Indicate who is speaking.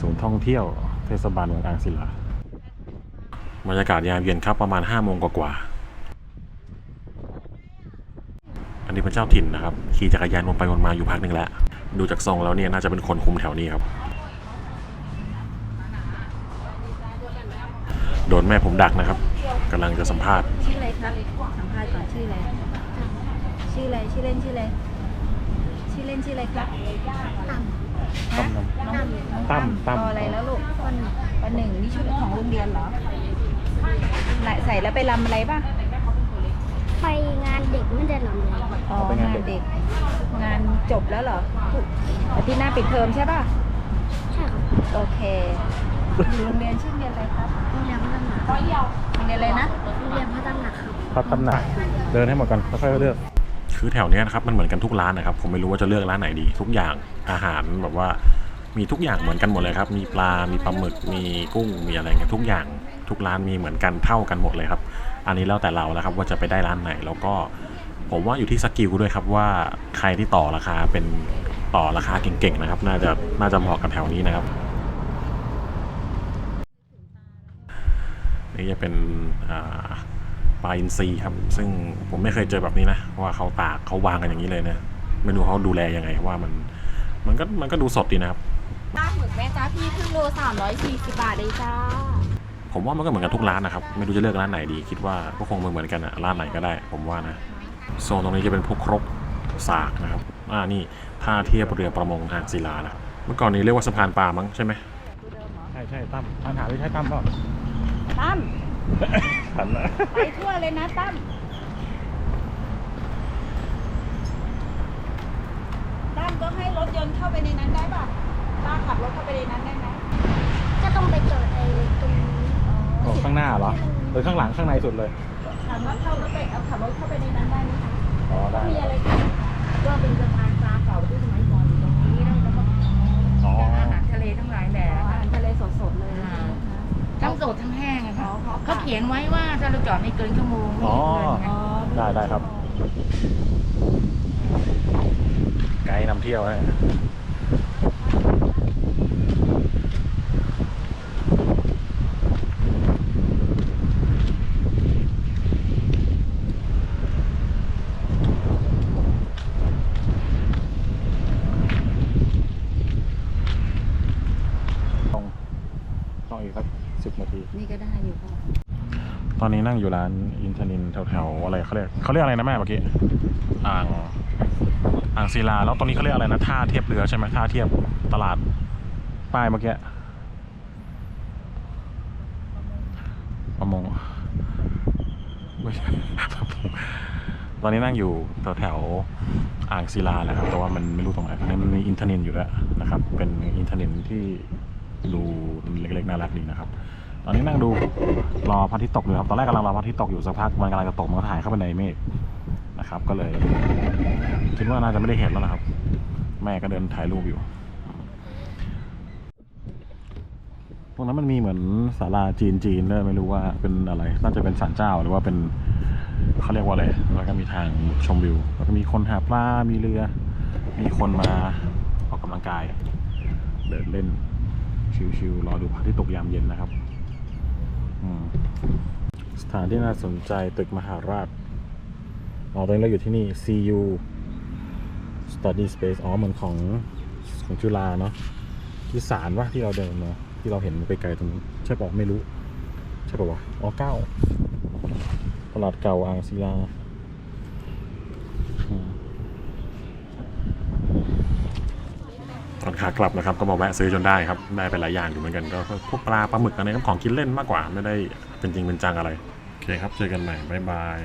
Speaker 1: ศูนย์ท่องเที่ยวเทศบาลเมืองอ่างศิลาบรรยากาศยามเย็นครับประมาณ5้าโมงกว่าๆอันนี้เป็นเจ้าถิ่นนะครับ ขี่จักรยานวนไปวนมาอยู่พักหนึ่งแล้ว ดูจากทรงแล้วเนี่ยน่าจะเป็นคนคุมแถวนี้ครับ โดนแม่ผมดักนะครับกำลังจะสัมภาษณ์
Speaker 2: ชื่ออะไรครับสัมภาษณ์ก่อนชื่ออะไร ชื่ออะไร ชื่อเล่นชื่ออะไร ชื่อเล่นชื่ออะไรครับตั้ม
Speaker 1: ตั้ม
Speaker 2: น้อง
Speaker 1: ตั้มตั้ม
Speaker 2: ปออะไรแล้วลูกปหนึ่งปหนึ่งนี่ชุดของโรงเรียนเหรอใส่แล้วไปรำอะไรป่ะ
Speaker 3: ไปงานเด็กไม่ได้หรอเลย
Speaker 2: อ๋อ งานเด็ก งานจบแล้วเหรออาทิตย์หน้าปิดเทอมใช่ป่ะ
Speaker 3: ใช่ครับ
Speaker 2: โอเคอยู่โรงเรียนชื่อโรงเรียนอะไรครับ
Speaker 3: โรงเรียนพัฒนา
Speaker 2: โรงเรียนอะไรนะ
Speaker 3: โรงเรียนพัฒนาครับ
Speaker 1: พัดตำหนัก เดินให้หมดก่อนแล้วค่อยเลือก คือแถวเนี้ยนะครับมันเหมือนกันทุกร้านนะครับผมไม่รู้ว่าจะเลือกร้านไหนดี ทุกอย่างอาหารแบบว่ามีทุกอย่างเหมือนกันหมดเลยครับมีปลา มีปลาหมึก มีกุ้ง มีอะไรเงี้ยทุกอย่างทุกร้านมีเหมือนกันเท่ากันหมดเลยครับ อันนี้แล้วแต่เราแล้วครับว่าจะไปได้ร้านไหน แล้วก็ผมว่าอยู่ที่สกิลด้วยครับว่าใครที่ต่อราคาเป็นต่อราคาเก่งๆนะครับ น่าจะน่าจะเหมาะกับแถวนี้นะครับนี่จะเป็นอ่า ปลาอินทรีครับ ซึ่งผมไม่เคยเจอแบบนี้นะว่าเขาตากเขาวางกันอย่างนี้เลยนะไม่รู้เขาดูแลยังไงว่ามันมันก็มันก็ดูสดดีนะครับ
Speaker 2: ปลาหมึกแม่จ้าพี่ครึ่งโลสามร้อยสี่สิบบาทเลยจ้า
Speaker 1: ผมว่ามันก็เหมือนกันทุกร้านนะครับ ไม่รู้จะเลือกร้านไหนดี คิดว่าก็คงเหมือนๆกันอะร้านไหนก็ได้ ผมว่านะโซนตรงนี้จะเป็นพวกครกสากนะครับอ่านี่ท่าเทียบเรือประมงอ่างศิลานะเมื่อก่อนนี้เรียกว่าสะพานปลามั้งใช่ไหมใช่ใช่ตั้มปัญหาไม่ใช่ตั้มหรอก
Speaker 2: ตั้ม
Speaker 1: หันนะ
Speaker 2: ไปทั่วเลยนะตั้มตั้มก็ให้รถยนต์เข้าไปในนั้นได้ป่ะป้าขับรถเข้าไปในนั้นได้ไหม
Speaker 3: ก็ต้องไปจอดไอ้ตรงนี้
Speaker 1: โอ้ข้างหน้าเหรอหรือข้างหลังข้างในสุดเลย
Speaker 2: ถามว่าเข้ารถไปเอาขับรถเข้าไปในนั้นได้ไหมคะ
Speaker 1: อ๋อได้
Speaker 2: มีอะไรกันก็เป็นสะพาน เขา
Speaker 4: เขาเขียนไว้ว่าถ้าเราจอดไม่เกินชั่วโมงไม่
Speaker 1: อ๋อ
Speaker 4: เกินไง
Speaker 2: อ๋อ
Speaker 1: ได้ได้ครับ ไกด์นำเที่ยวนะต้องต้องอีก สิบนาที
Speaker 2: นี่ก็ได้อยู่ค่ะ
Speaker 1: ตอนนี้นั่งอยู่ร้านอินทนินแถวๆอะไรเขาเรียกเขาเรียกอะไรนะแม่เมื่อกี้อ่างอ่างศิลาแล้วตรงนี้เขาเรียกอะไรนะท่าเทียบเรือใช่ไหมท่าเทียบตลาดป้ายเมื่อกี้ประมงไม่ใช่ประมงตอนนี้นั่งอยู่แถวๆอ่างศิลาแหละครับแต่ว่ามันไม่รู้ตรงไหนตอนนี้มันมีอินทนินอยู่แล้วนะครับ เป็นอินทนินที่ ดูเล็กๆน่ารักดีนะครับ ตอนนี้นั่งดูรอพระอาทิตย์ตกอยู่ครับ ตอนแรกกำลังรอพระอาทิตย์ตกอยู่สักพักมันกำลังจะตกมันก็ถ่ายเข้าไปในเมฆนะครับ ก็เลย คิดว่าน่าจะไม่ได้เห็นแล้วนะครับ แม่ก็เดินถ่ายรูปอยู่ ตรงนั้นมันมีเหมือนศาลาจีนจีนด้วยไม่รู้ว่าเป็นอะไร น่าจะเป็นศาลเจ้าหรือว่าเป็นเขาเรียกว่าอะไร แล้วก็มีทางชมวิว แล้วก็มีคนหาปลา มีเรือ มีคนมาออกกำลังกาย เดินเล่น ชิวๆรอดูพระอาทิตย์ตกยามเย็นนะครับสถานที่น่าสนใจตึกมหาราชอ๋อตอนนี้เราอยู่ที่นี่ CU Study Space อ๋อเหมือนของของจุฬาเนาะที่ศาลวะที่เราเดินเนาะที่เราเห็นไปไกลตรงนู้ใช่ปะไม่รู้ ใช่ปะวะอ๋อเก้าตลาดเก่าอ่างศิลาอืมตอน ขากลับนะครับก็มาแวะซื้อจนได้ครับได้ไปหลายอย่างอยู่เหมือนกันก็พวกปลาปลาหมึกอะไรก็ของกินเล่นมากกว่าไม่ได้เป็นจริงเป็นจังอะไรโอเคครับเจอกันใหม่บ๊ายบาย